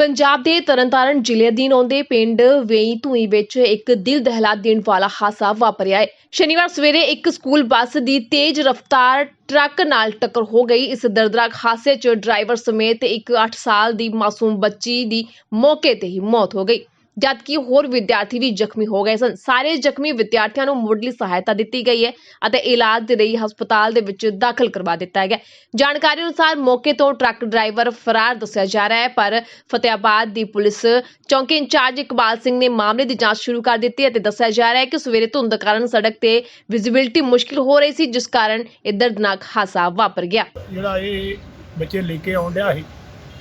ਪੰਜਾਬ ਦੇ ਤਰਨਤਾਰਨ ਜ਼ਿਲ੍ਹੇ ਅਧੀਨ ਆਉਂਦੇ ਪਿੰਡ ਵੇਈ ਧੂਈ ਵਿੱਚ ਇੱਕ ਦਿਲ ਦਹਿਲਾ ਦੇਣ ਵਾਲਾ ਹਾਦਸਾ ਵਾਪਰਿਆ ਹੈ। ਸ਼ਨੀਵਾਰ ਸਵੇਰੇ ਇੱਕ ਸਕੂਲ ਬੱਸ ਦੀ ਤੇਜ਼ ਰਫ਼ਤਾਰ ਟਰੱਕ ਨਾਲ ਟੱਕਰ ਹੋ ਗਈ। ਇਸ ਦਰਦਨਾਕ ਹਾਦਸੇ 'ਚ ਡਰਾਈਵਰ ਸਮੇਤ ਇੱਕ 8 ਸਾਲ ਦੀ ਮਾਸੂਮ ਬੱਚੀ ਦੀ ਮੌਕੇ ਤੇ ਹੀ ਮੌਤ ਹੋ ਗਈ। ਜਦਕਿ ਹੋਰ ਵਿਦਿਆਰਥੀ ਵੀ ਜ਼ਖਮੀ ਹੋ ਗਏ ਸਨ। ਸਾਰੇ ਜ਼ਖਮੀ ਵਿਦਿਆਰਥੀਆਂ ਨੂੰ ਮੁੱਢਲੀ ਸਹਾਇਤਾ ਦਿੱਤੀ ਗਈ ਹੈ ਅਤੇ ਇਲਾਜ ਦੇ ਲਈ ਹਸਪਤਾਲ ਦੇ ਵਿੱਚ ਦਾਖਲ ਕਰਵਾ ਦਿੱਤਾ ਗਿਆ ਜਾਣਕਾਰੀ ਅਨੁਸਾਰ ਮੌਕੇ ਤੋਂ ਟਰੱਕ ਡਰਾਈਵਰ ਫਰਾਰ ਦੱਸਿਆ ਜਾ ਰਿਹਾ ਹੈ, ਪਰ ਫਤਿਆਬਾਦ ਦੀ ਪੁਲਿਸ ਚੌਂਕੀ ਇੰਚਾਰਜ ਇਕਬਾਲ ਸਿੰਘ ਨੇ ਮਾਮਲੇ ਦੀ ਜਾਂਚ ਸ਼ੁਰੂ ਕਰ ਦਿੱਤੀ ਹੈ ਤੇ ਦੱਸਿਆ ਜਾ ਰਿਹਾ ਹੈ ਕਿ ਸਵੇਰੇ ਧੁੰਦ ਕਾਰਨ ਸੜਕ ਤੇ ਵਿਜ਼ਿਬਿਲਟੀ ਮੁਸ਼ਕਿਲ ਹੋ ਰਹੀ ਸੀ, ਜਿਸ ਕਾਰਨ ਇਹ ਦਰਦਨਾਕ ਹਾਦਸਾ ਵਾਪਰ ਗਿਆ। ਜਿਹੜਾ ਇਹ ਬੱਚੇ ਲੈ ਕੇ ਆਉਣ ਸੀ,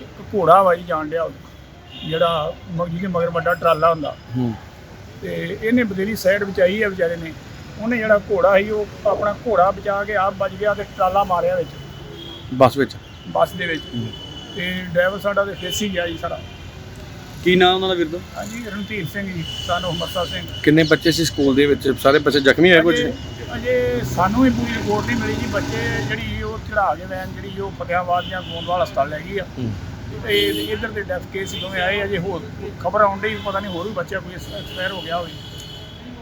ਇੱਕ ਘੋੜਾ ਵਾਈ ਜਾਣ ਡਿਆ ਜਿਹੜਾ ਜਿਹਦੇ ਮਗਰ ਵੱਡਾ ਟਰਾਲਾ ਹੁੰਦਾ। ਹੂੰ। ਤੇ ਇਹਨੇ ਬਦੇਲੀ ਸਾਈਡ ਬਚਾਈ ਹੈ ਵਿਚਾਰੇ ਨੇ। ਉਹਨੇ ਜਿਹੜਾ ਘੋੜਾ ਸੀ ਉਹ ਆਪਣਾ ਘੋੜਾ ਬਚਾ ਕੇ ਆਪ ਬਚ ਗਿਆ ਤੇ ਟਰਾਲਾ ਮਾਰਿਆ ਵਿੱਚ। ਬੱਸ ਵਿੱਚ? ਬੱਸ ਦੇ ਵਿੱਚ। ਹੂੰ। ਤੇ ਡਰਾਈਵਰ ਸਾਡਾ ਤੇ ਫੇਸੀ ਗਿਆ ਜੀ ਸਾਰਾ। ਕੀ ਨਾਮ ਉਹਨਾਂ ਦਾ ਵੀਰ ਦਾ? ਹਾਂਜੀ ਰਣਧੀਰ ਸਿੰਘ ਜੀ ਸਾਨੂੰ ਮੱਸਾ ਸਿੰਘ। ਕਿੰਨੇ ਬੱਚੇ ਸੀ ਸਕੂਲ ਦੇ ਵਿੱਚ? ਸਾਰੇ ਬੱਚੇ ਜ਼ਖਮੀ ਹੋਏ ਕੁਝ ਅਜੇ ਅਜੇ ਸਾਨੂੰ ਵੀ ਪੂਰੀ ਰਿਪੋਰਟ ਨਹੀਂ ਮਿਲੀ ਜੀ। ਬੱਚੇ ਜਿਹੜੀ ਉਹ ਚੜਾ ਕੇ ਵੈਨ ਜਿਹੜੀ ਉਹ ਫਤਿਆਬਾਦ ਜਾਂ ਗੋਂਦਵਾਲ ਹਸਪਤਾਲ ਲੈ ਗਈ ਆ। ਹੂੰ। ਇਧਰ ਦੇ ਡੈਥ ਕੇਸ ਦੋਵੇਂ ਆਏ ਅਜੇ ਹੋਰ ਖਬਰ ਆਉਣ ਡਈ ਪਤਾ ਨਹੀਂ ਹੋਰ ਵੀ ਬੱਚਾ ਕੋਈ ਐਕਸਪਾਇਰ ਹੋ ਗਿਆ ਹੋਵੇ।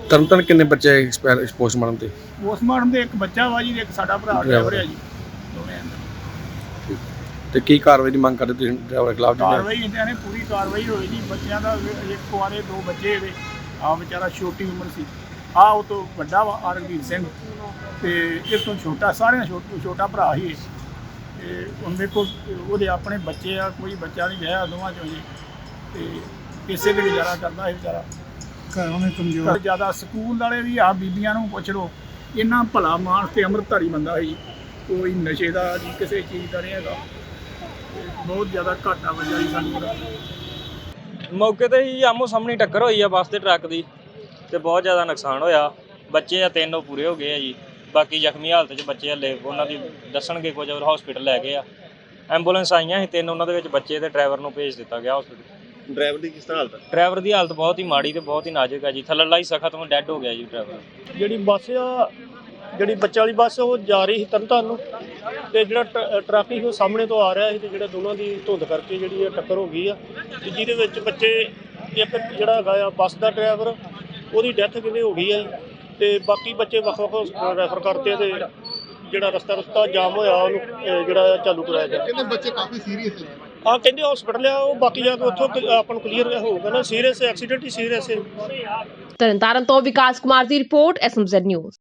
ਤਰਨਤਨ ਕਿੰਨੇ ਬੱਚੇ ਐਕਸਪਾਇਰ ਪੋਸਟਮਾਰਟਮ ਤੇ? ਪੋਸਟਮਾਰਟਮ ਦੇ ਇੱਕ ਬੱਚਾ ਵਾ ਜੀ ਤੇ ਇੱਕ ਸਾਡਾ ਭਰਾ ਡਰਾਈਵਰ। ਹੈ ਜੀ ਦੋਵੇਂ। ਤੇ ਕੀ ਕਾਰਵਾਈ ਦੀ ਮੰਗ ਕਰਦੇ ਤੁਸੀਂ ਡਰਾਈਵਰ ਖਿਲਾਫ ਜਿਹੜੀ? ਕਾਰਵਾਈ ਇਹਨਾਂ ਨੇ ਪੂਰੀ ਕਾਰਵਾਈ ਹੋਈ ਜੀ ਬੱਚਿਆਂ ਦਾ ਇੱਕ ਕੁਆਰੇ ਦੋ ਬੱਚੇ ਇਹਦੇ ਆ ਵਿਚਾਰਾ ਛੋਟੀ ਉਮਰ ਸੀ। ਆ ਉਹ ਤੋਂ ਵੱਡਾ ਵਾ ਆਰਗਵੀਰ ਸਿੰਘ। ਤੇ ਇਸ ਤੋਂ ਛੋਟਾ ਸਾਰਿਆਂ ਛੋਟਾ ਭਰਾ ਹੀ ਇਹ। ਤੇ ਹੁਣ ਦੇਖੋ ਉਹਦੇ ਆਪਣੇ ਬੱਚੇ ਆ ਕੋਈ ਬੱਚਾ ਨਹੀਂ ਵਿਆਹਿਆ ਦੋਵਾਂ ਚੋਂ ਜੀ। ਤੇ ਇਸੇ ਦੇ ਗੁਜ਼ਾਰਾ ਕਰਦਾ ਇਹ ਵਿਚਾਰਾ। ਘਰੋਂ ਨੇ ਕਮਜ਼ੋਰ। ਜ਼ਿਆਦਾ ਸਕੂਲ ਵਾਲੇ ਵੀ ਆ ਬੀਬੀਆਂ ਨੂੰ ਪੁੱਛ ਲਓ ਇੰਨਾ ਭਲਾ ਮਾਨਸ ਤੇ ਅੰਮ੍ਰਿਤਧਾਰੀ ਬੰਦਾ ਸੀ। ਕੋਈ ਨਸ਼ੇ ਦਾ ਨਹੀਂ ਕਿਸੇ ਚੀਜ਼ ਦਾ ਨਹੀਂ ਹੈਗਾ। ਬਹੁਤ ਜ਼ਿਆਦਾ ਘਾਟਾ ਵੱਜਾ ਜੀ ਸਾਨੂੰ। ਮੌਕੇ ਤੇ ਹੀ ਆਮੋ ਸਾਹਮਣੇ ਟੱਕਰ ਹੋਈ ਆ ਬੱਸ ਤੇ ਟਰੱਕ ਦੀ ਤੇ ਬਹੁਤ ਜ਼ਿਆਦਾ ਨੁਕਸਾਨ ਹੋਇਆ। ਬੱਚੇ ਆ ਤਿੰਨ ਉਹ ਪੂਰੇ ਹੋ ਗਏ ਆ ਜੀ। ਬਾਕੀ ਜ਼ਖਮੀ ਹਾਲਤ 'ਚ ਬੱਚੇ ਹਲੇ ਉਹਨਾਂ ਦੀ ਦੱਸਣਗੇ ਕੁਝ ਹੋਰ ਹਸਪੀਟਲ ਲੈ ਗਏ ਆ। ਐਂਬੂਲੈਂਸ ਆਈਆਂ ਸੀ ਤਿੰਨ ਉਹਨਾਂ ਦੇ ਵਿੱਚ ਬੱਚੇ ਤੇ ਡਰਾਈਵਰ ਨੂੰ ਭੇਜ ਦਿੱਤਾ ਗਿਆ ਹਸਪੀਟਲ ਡਰਾਈਵਰ ਦੀ ਕਿਸ ਤਰ੍ਹਾਂ ਹਾਲਤ ਹੈ ਡਰਾਈਵਰ ਦੀ ਹਾਲਤ ਬਹੁਤ ਹੀ ਮਾੜੀ ਤੇ ਬਹੁਤ ਹੀ ਨਾਜ਼ੁਕ ਹੈ ਜੀ। ਥੱਲੜਾ ਹਿੱਸਾ ਖਤਮ ਡੈੱਡ ਹੋ ਗਿਆ ਜੀ ਡਰਾਈਵਰ ਜਿਹੜੀ ਬੱਸ ਆ ਜਿਹੜੀ ਬੱਚੇ ਵਾਲੀ ਬੱਸ ਉਹ ਜਾ ਰਹੀ ਸੀ ਤਰਨਤਾਰਨ ਨੂੰ। ਤੇ ਜਿਹੜਾ ਟ- ਟਰੱਕ ਸੀ ਉਹ ਸਾਹਮਣੇ ਤੋਂ ਆ ਰਿਹਾ ਸੀ ਤੇ ਜਿਹੜਾ ਦੋਨਾਂ ਦੀ ਧੁੰਦ ਕਰਕੇ ਜਿਹੜੀ ਇਹ ਟੱਕਰ ਹੋ ਗਈ ਆ ਤੇ ਜਿਹਦੇ ਵਿੱਚ ਬੱਚੇ ਇੱਕ ਜਿਹੜਾ ਹੈਗਾ ਆ ਬੱਸ ਦਾ ਡਰਾਈਵਰ ਉਹਦੀ ਡੈਥ ਕਿਵੇਂ ਹੋ ਗਈ ਆ ਜੀ? ਤੇ ਬਾਕੀ ਬੱਚੇ ਵੱਖ ਵੱਖ ਹਸਪਤਾਲ ਰੈਫਰ ਕਰਤੇ ਤੇ ਜਿਹੜਾ ਰਸਤਾ ਰਸਤਾ ਜਾਮ ਹੋਇਆ ਉਹਨੂੰ ਅਹ, ਜਿਹੜਾ ਚਾਲੂ ਕਰਾਇਆ ਗਿਆ। ਕਹਿੰਦੇ ਬੱਚੇ ਕਾਫੀ ਸੀਰੀਅਸ ਨੇ। ਆ ਕਹਿੰਦੇ ਹਸਪੀਟਲ ਆ ਉਹ ਬਾਕੀ ਜਾ ਕੇ ਉੱਥੋਂ ਕ- ਆਪਾਂ ਨੂੰ ਕਲੀਅਰ ਹੋਊਗਾ ਨਾ ਸੀਰੀਅਸ ਐਕਸੀਡੈਂਟ ਹੀ ਸੀਰੀਅਸ ਹੈ। ਤਰਨਤਾਰਨ ਤੋਂ ਵਿਕਾਸ ਕੁਮਾਰ ਦੀ ਰਿਪੋਰਟ ਐਸਐਮਜ਼ੈਡ ਨਿਊਜ਼